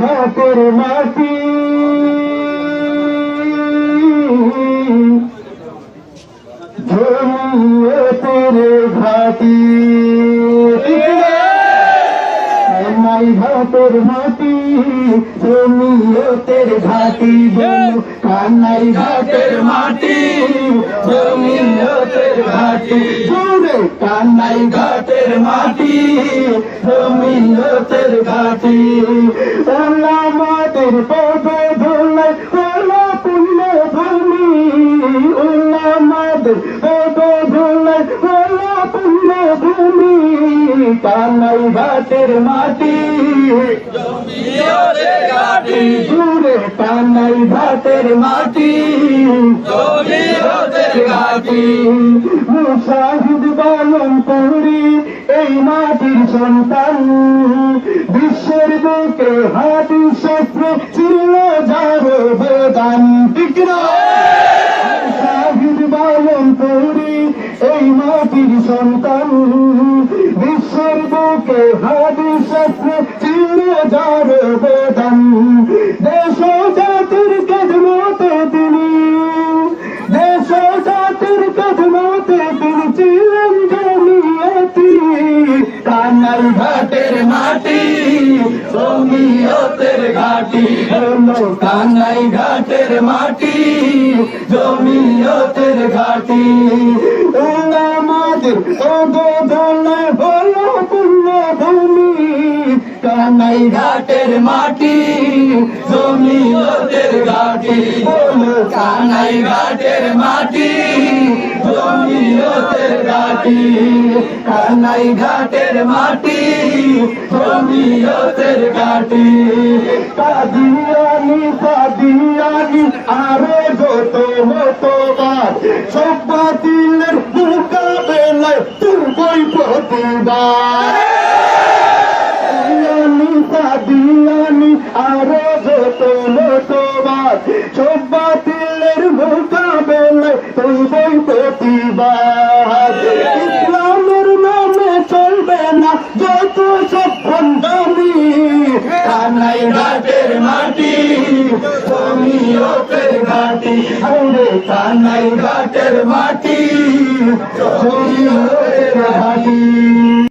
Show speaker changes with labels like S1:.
S1: ঘাটের মাটি। জমিয়ে তেরে ঘাটি। ঘাটের মাটি জমিয়ে তেরে ঘাটি। বলু কানাই ঘাটের মাটি? ঘাটের মাটি জমিয়ে তেরে ঘাটি ওলা মাটির পদে ধুলাই ওলা পুণ্য ভূমি ওলা মাটির পদে ধুলাই ওলা পুণ্য ভূমি কানাই ঘাটের মাটি
S2: জমিয়তের ঘাটি
S1: জুড়ে কানাই ঘাটের মাটি
S2: জমিয়তের ঘাটি
S1: মুসাহিদ বালন করি এই মাটির সন্তান বিশ্বের বুকে হাতি সফরে ছিল যার বেদান? মুসাহিদ বালন করি এই মাটির সন্তান কানাল ঘাটের মাটি, জমিয়তের ঘাটি কানাই ঘাটের মাটি, জমিয়তের ঘাটি। আমাদের দলে হলো কানাই ঘাটের মাটি, জমিয়তের ঘাটি। কানাই ঘাটের মাটি? কানাই ঘাটের মাটি, জমিয়তের ঘাটি। কাদিয়ানি কাদিয়ানি আরে যত মতবাদ, সব বাতিলের মোকাবেলায় আরও যত সব বাতিলের মোকাবেলায় প্রতিবাদ। যত সব ভণ্ডামি কানাই ঘাটের মাটি জমিয়তের ঘাটি। আরে কানাই ঘাটের মাটি জমিয়তের ঘাটি।